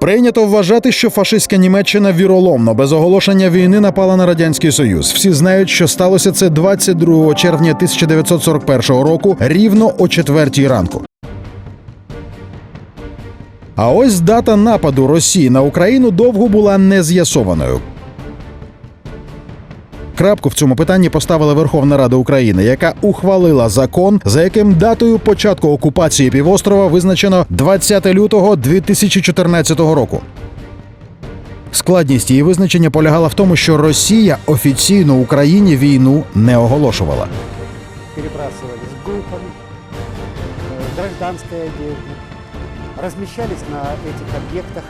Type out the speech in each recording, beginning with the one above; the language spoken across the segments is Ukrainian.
Прийнято вважати, що фашистська Німеччина віроломно без оголошення війни напала на радянський союз. Всі знають, що сталося це 22 червня 1941 року, рівно о четвертій ранку. А ось дата нападу Росії на Україну довго була не з'ясованою. Крапку в цьому питанні поставила Верховна Рада України, яка ухвалила закон, за яким датою початку окупації півострова визначено 20 лютого 2014 року. Складність її визначення полягала в тому, що Росія офіційно Україні війну не оголошувала. перебрасывались группами, э, гражданское отдельно, размещались на этих объектах,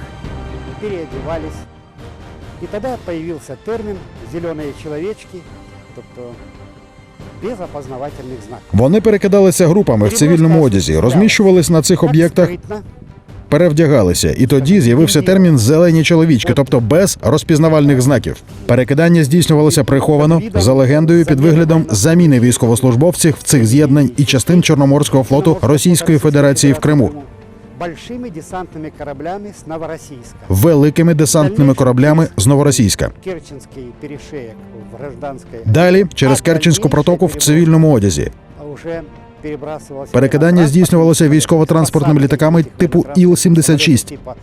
переодевались. И тогда появился термин «зеленые человечки», тобто без опознавательных знаков. Вони перекидалися групами в цивільному одязі, розміщувались на цих Так об'єктах, скрытно, перевдягалися, і тоді з'явився термін зелені чоловічки, тобто без розпізнавальних знаків. Перекидання здійснювалося приховано за легендою під виглядом заміни військовослужбовців в цих з'єднань і частин Чорноморського флоту Російської Федерації в Криму Большими десантными кораблями с Новороссийска. великими десантними кораблями з Новоросійська. Керченский перешеек в гражданской Далі через Керченську протоку в цивільному одязі. Перекидання здійснювалося військово-транспортними літаками типу Іл-76 типа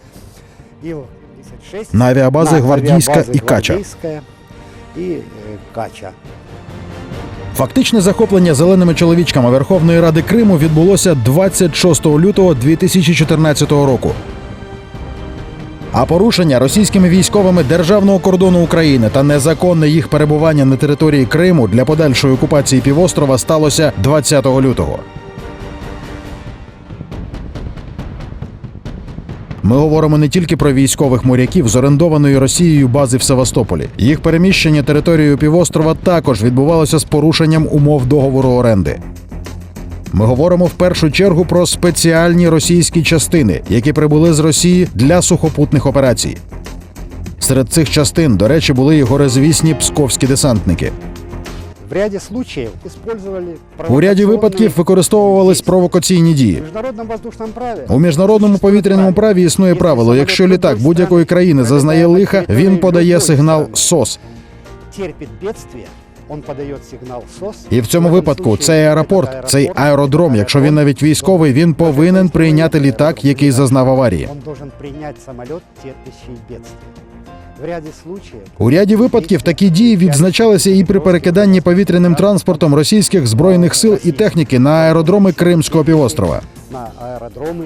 Іл-76 на авіабази Гвардійська і Кача. Фактичне захоплення зеленими чоловічками Верховної Ради Криму відбулося 26 лютого 2014 року. А порушення російськими військовими державного кордону України та незаконне їх перебування на території Криму для подальшої окупації півострова сталося 20 лютого. Ми говоримо не тільки про військових моряків з орендованої Росією бази в Севастополі. Їх переміщення територією півострова також відбувалося з порушенням умов договору оренди. Ми говоримо в першу чергу про спеціальні російські частини, які прибули з Росії для сухопутних операцій. Серед цих частин, до речі, були й горизвісні псковські десантники. В ряді случаїв использовали У ряді випадків використовувались провокаційні дії. У міжнародному повітряному праві існує правило: якщо літак будь-якої країни зазнає лиха, він подає сигнал СОС. терпить бедствие, он подає сигнал СОС. І в цьому випадку цей аеропорт, цей аеродром, якщо він навіть військовий, він повинен прийняти літак, який зазнав аварії. Он должен принять самолет, терпящий бедствие. У ряді випадків такі дії відзначалися і при перекиданні повітряним транспортом російських збройних сил і техніки на аеродроми Кримського півострова. на аеродроми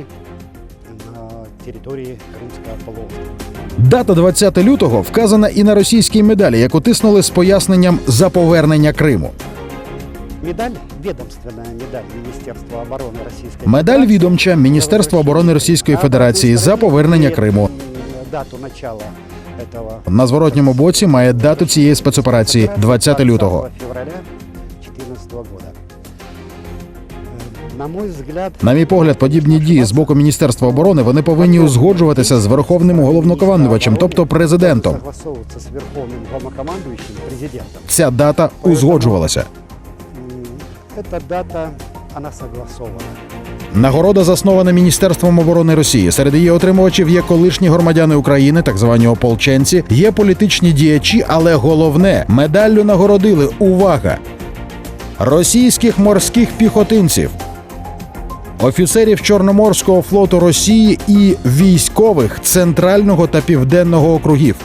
на території Кримського полуострова. Дата 20 лютого вказана і на російській медалі, яку тиснули з поясненням за повернення Криму. Медаль, ведомственная медаль Міністерства оборони Російської Медаль відомча Міністерства оборони Російської Федерації за повернення Криму Дату начала этого На зворотньому боці має дату цієї спецоперації 20 лютого. февраля 2014 года. Э, На мой взгляд, На мій погляд, подібні дії з боку Міністерства оборони вони повинні узгоджуватися з верховним головнокомандувачем, тобто президентом. согласовываться с верховным главнокомандующим президентом. Ця дата узгоджувалася. М, Эта дата, она согласована. Нагорода заснована Міністерством оборони Росії. Серед її отримувачів є колишні громадяни України, так звані ополченці, є політичні діячі, але головне медаллю нагородили увага! Російських морських піхотинців, офіцерів Чорноморського флоту Росії і військових центрального та південного округів.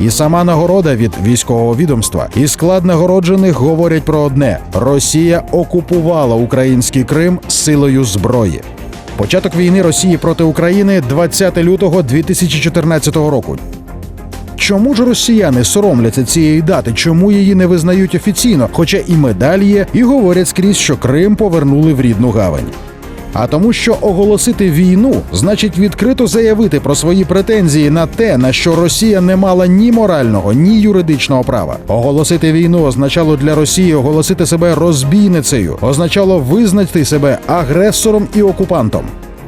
І сама нагорода від військового відомства і склад нагороджених говорять про одне: Росія окупувала український Крим силою зброї. Початок війни Росії проти України 20 лютого 2014 року. Чому ж росіяни соромляться цієї дати? Чому її не визнають офіційно? Хоча і медаль є, і говорять скрізь, що Крим повернули в рідну гавань. А тому, що оголосити війну значить відкрито заявити про свої претензії на те, на що Росія не мала ні морального, ні юридичного права. Оголосити війну означало для Росії оголосити себе розбійницею, означало визнати себе агресором і окупантом.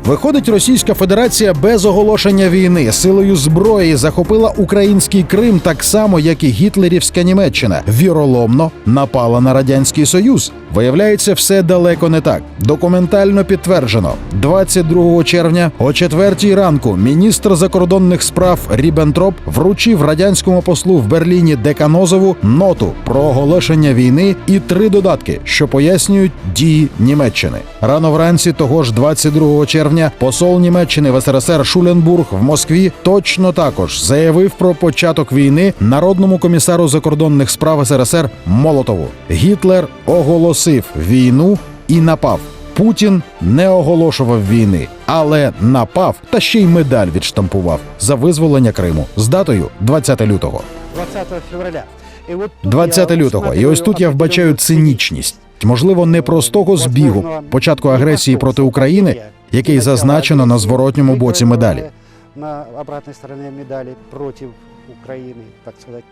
Виходить, Російська Федерація без оголошення війни силою зброї захопила український Крим так само, як і гітлерівська Німеччина. Віроломно напала на радянський Союз. Виявляється, все далеко не так. Документально підтверджено. 22 червня о 4 ранку міністр закордонних справ Ріббентроп вручив радянському послу в Берліні Деканозову ноту про оголошення війни і три додатки, що пояснюють дії Німеччини. Рано вранці того ж 22 червня посол Німеччини в СРСР Шуленбург в Москві точно також заявив про початок війни народному комісару закордонних справ СРСР Молотову. Гітлер оголосив війну і напав. Путін не оголошував війни, але напав та ще й медаль відштампував за визволення Криму з датою 20 лютого. 20 февраля. И вот тут 20 лютого. І ось тут я вбачаю цинічність, можливо, не простого збігу початку агресії проти України, який зазначено на зворотньому боці медалі. На обратной стороне медали против Украины, так сказать,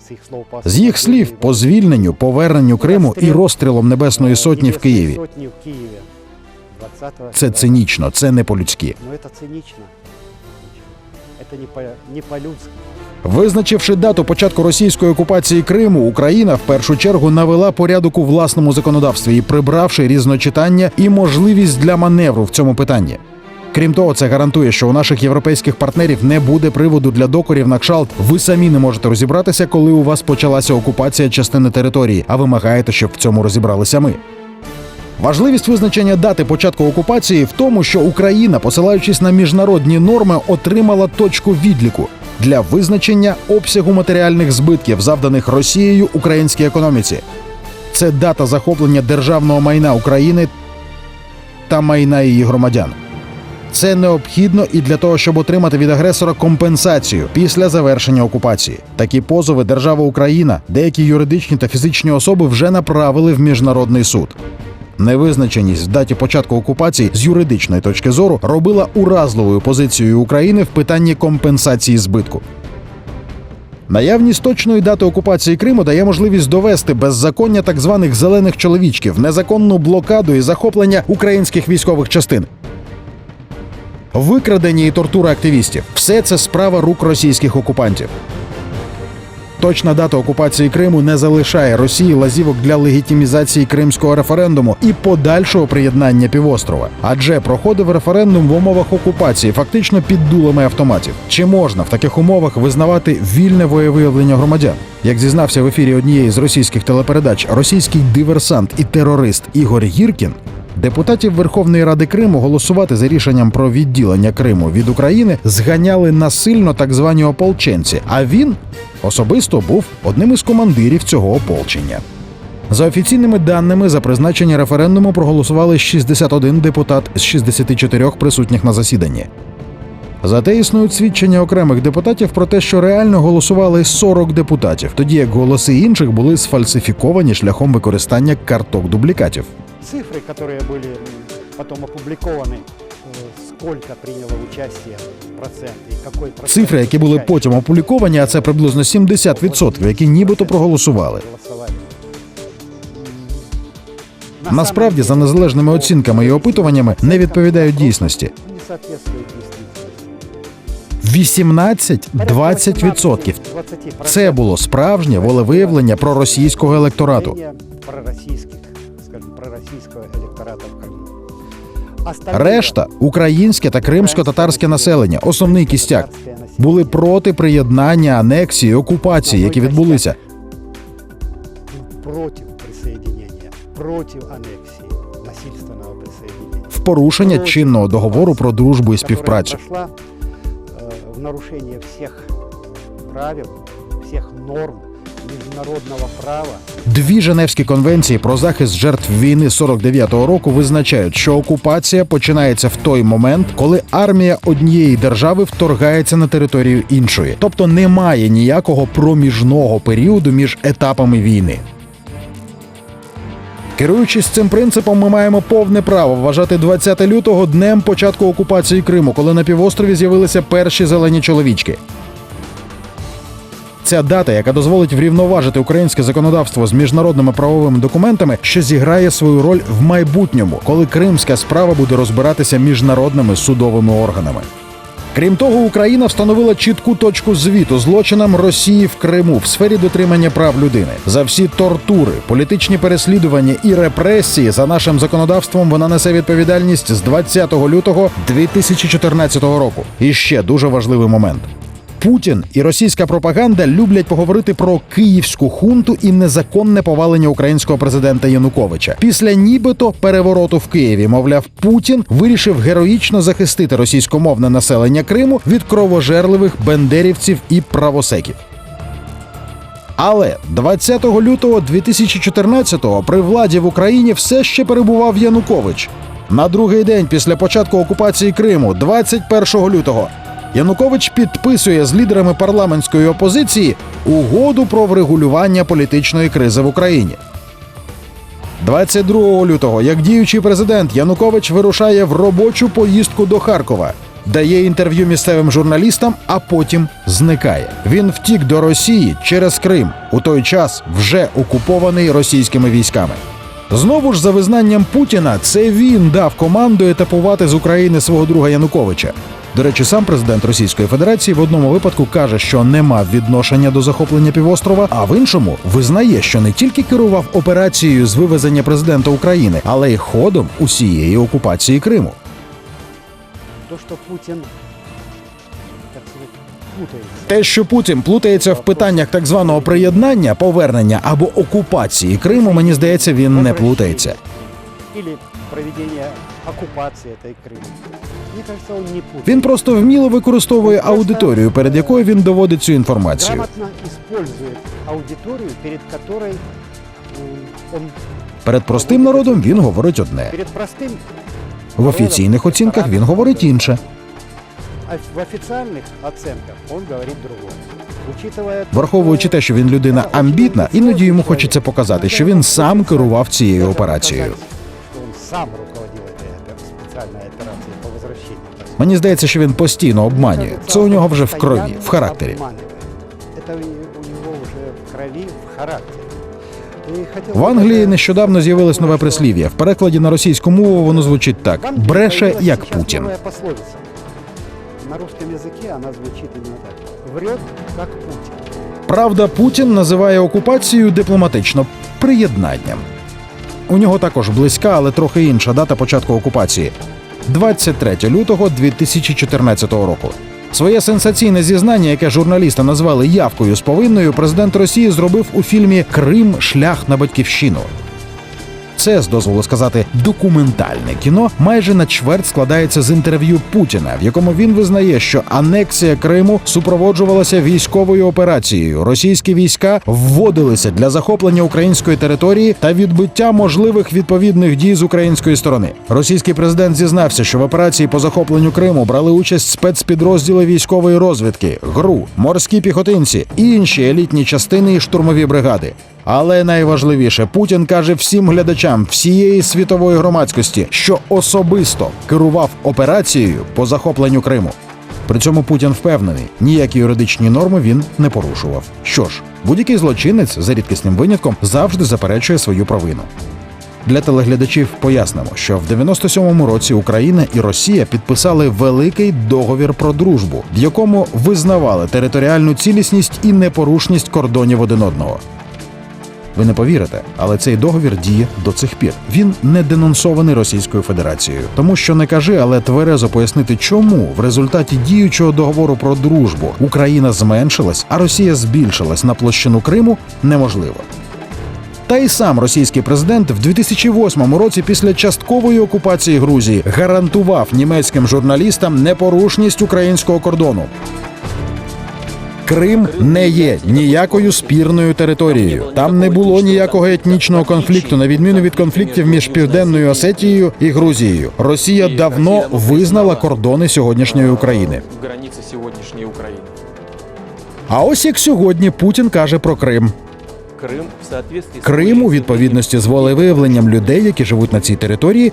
с их слов по З їх слів по звільненню, поверненню Криму і розстрілом Небесної сотні в Києві. Сотні в Києві. 20 Це февраля. цинічно, це не по-людськи. Ну это цинично. Это не, по, не по-людски. Визначивши дату початку російської окупації Криму, Україна в першу чергу навела порядок у власному законодавстві і прибравши різночитання і можливість для маневру в цьому питанні. Крім того, це гарантує, що у наших європейських партнерів не буде приводу для докорів на кшалт. Ви самі не можете розібратися, коли у вас почалася окупація частини території, а вимагаєте, щоб в цьому розібралися ми. Важливість визначення дати початку окупації в тому, що Україна, посилаючись на міжнародні норми, отримала точку відліку для визначення обсягу матеріальних збитків, завданих Росією українській економіці. Це дата захоплення державного майна України та майна її громадян. Це необхідно і для того, щоб отримати від агресора компенсацію після завершення окупації. Такі позови держава Україна, деякі юридичні та фізичні особи вже направили в міжнародний суд. Невизначеність в даті початку окупації з юридичної точки зору робила уразливою позицією України в питанні компенсації збитку. Наявність точної дати окупації Криму дає можливість довести беззаконня так званих зелених чоловічків, незаконну блокаду і захоплення українських військових частин. Викрадення і тортура активістів все це справа рук російських окупантів. Точна дата окупації Криму не залишає Росії лазівок для легітимізації кримського референдуму і подальшого приєднання півострова, адже проходив референдум в умовах окупації, фактично під дулами автоматів. Чи можна в таких умовах визнавати вільне воєвиявлення громадян? Як зізнався в ефірі однієї з російських телепередач, російський диверсант і терорист Ігор Гіркін Депутатів Верховної Ради Криму голосувати за рішенням про відділення Криму від України зганяли насильно так звані ополченці. А він особисто був одним із командирів цього ополчення. За офіційними даними, за призначення референдуму проголосували 61 депутат з 64 присутніх на засіданні. Зате існують свідчення окремих депутатів про те, що реально голосували 40 депутатів, тоді як голоси інших були сфальсифіковані шляхом використання карток дублікатів Цифры, которые были м, потом опубликованы, э, сколько приняло участие процент и какой процент Цифри, які були участия потім опубліковані, а це приблизно 70%, які нібито проголосували. голосовали. М, на Насправді, за самом деле, незалежними оцінками і опитуваннями, не відповідають дійсності. Не соответствует действительности. 18-20%. 20% Це було справжнє волевиявлення проросійського електорату. Решта українське та кримсько-татарське населення, основний кістяк, були проти приєднання, анексії, окупації, які відбулися. против присоединения, против аннексии, насильственного присоединения. в порушення чинного договору про дружбу і співпрацю. Э, в нарушение всех правил, всех норм международного права. Дві Женевські конвенції про захист жертв війни 49-го року визначають, що окупація починається в той момент, коли армія однієї держави вторгається на територію іншої, тобто немає ніякого проміжного періоду між етапами війни. Керуючись цим принципом, ми маємо повне право вважати 20 лютого днем початку окупації Криму, коли на півострові з'явилися перші зелені чоловічки. Ця дата, яка дозволить врівноважити українське законодавство з міжнародними правовими документами, що зіграє свою роль в майбутньому, коли кримська справа буде розбиратися міжнародними судовими органами. Крім того, Україна встановила чітку точку звіту злочинам Росії в Криму в сфері дотримання прав людини. За всі тортури, політичні переслідування і репресії за нашим законодавством вона несе відповідальність з 20 лютого 2014 року. І ще дуже важливий момент. Путін і російська пропаганда люблять поговорити про київську хунту і незаконне повалення українського президента Януковича. Після нібито перевороту в Києві, мовляв, Путін вирішив героїчно захистити російськомовне населення Криму від кровожерливих бендерівців і правосеків. Але 20 лютого 2014-го при владі в Україні все ще перебував Янукович. На другий день після початку окупації Криму, 21 лютого, Янукович підписує з лідерами парламентської опозиції угоду про врегулювання політичної кризи в Україні. 22 лютого, як діючий президент, Янукович вирушає в робочу поїздку до Харкова, дає інтерв'ю місцевим журналістам, а потім зникає. Він втік до Росії через Крим, у той час вже окупований російськими військами. Знову ж за визнанням Путіна, це він дав команду етапувати з України свого друга Януковича. До речі, сам президент Російської Федерації в одному випадку каже, що не мав відношення до захоплення півострова, а в іншому визнає, що не тільки керував операцією з вивезення президента України, але й ходом усієї окупації Криму. То, сказать, путается. Те, що Путін плутається в питаннях так званого приєднання, повернення або окупації Криму, мені здається, він не плутається. Или проведение оккупации этой Крыма. Мне кажется, он не путает. Він просто вміло використовує аудиторію, перед якою він доводить цю інформацію. Грамотно использует аудиторию, перед которой м, он Перед простим народом він говорить одне. перед простым В офіційних оцінках він говорить інше. а в официальных оценках он говорит другое. Учитывая то, Враховуючи те, що він людина амбітна, іноді йому хочеться показати, що він сам керував цією Даже операцією. показать, что он сам руководил Мені здається, що він постійно обманює. Це у нього вже в крові, в характері. Это у у него уже в крови, в характере. И хотел В бы Англії даже нещодавно з'явилось нове что прислів'я. В перекладі на російську мову воно звучить в так: Англии бреше появилась як сейчас Путін. новая пословица. На русском языке она звучит именно так. Врет, как Путин. Правда, Путін називає окупацію дипломатично приєднанням. У нього також близька, але трохи інша дата початку окупації 23 лютого 2014 року. Своє сенсаційне зізнання, яке журналісти назвали явкою з повинною, президент Росії зробив у фільмі Крим шлях на батьківщину. Це, з дозволу сказати, документальне кіно майже на чверть складається з інтерв'ю Путіна, в якому він визнає, що анексія Криму супроводжувалася військовою операцією. Російські війська вводилися для захоплення української території та відбиття можливих відповідних дій з української сторони. Російський президент зізнався, що в операції по захопленню Криму брали участь спецпідрозділи військової розвідки, ГРУ, морські піхотинці, і інші елітні частини і штурмові бригади. Але найважливіше, Путін каже всім глядачам всієї світової громадськості, що особисто керував операцією по захопленню Криму. При цьому Путін впевнений, ніякі юридичні норми він не порушував. Що ж, будь-який злочинець за рідкісним винятком завжди заперечує свою провину. Для телеглядачів пояснимо, що в 97-му році Україна і Росія підписали великий договір про дружбу, в якому визнавали територіальну цілісність і непорушність кордонів один одного. Ви не повірите, але цей договір діє до цих пір. Він не денонсований Російською Федерацією, тому що не кажи, але тверезо пояснити, чому в результаті діючого договору про дружбу Україна зменшилась, а Росія збільшилась на площину Криму, неможливо. Та й сам російський президент в 2008 році після часткової окупації Грузії гарантував німецьким журналістам непорушність українського кордону. Крим не є ніякою спірною територією. Там не було ніякого етнічного конфлікту, на відміну від конфліктів між південною Осетією і Грузією. Росія давно визнала кордони сьогоднішньої України. границы сегодняшней Украины. А ось як сьогодні Путін каже про Крим. Крым в соответствии с Крим у відповідності з волевиявленням людей, які живуть на цій території,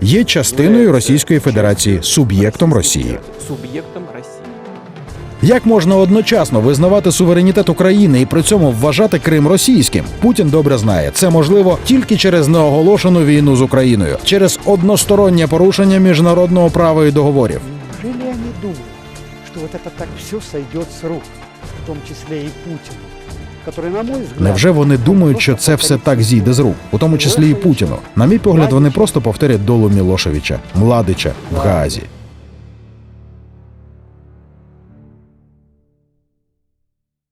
є частиною Російської Федерації, суб'єктом Росії. Субъектом России. як можна одночасно визнавати суверенітет України і при цьому вважати Крим російським? Путін добре знає. Це можливо тільки через неоголошену війну з Україною, через одностороннє порушення міжнародного права і договорів. Неужели они думают, что вот это так все сойдет с рук, в том числе и Путин, который, на мой взгляд... Невже вони думають, що це все так зійде з рук, у тому числі і Путіну? На мій погляд, вони просто повторять долу Мілошевича, Младича в Гаазі.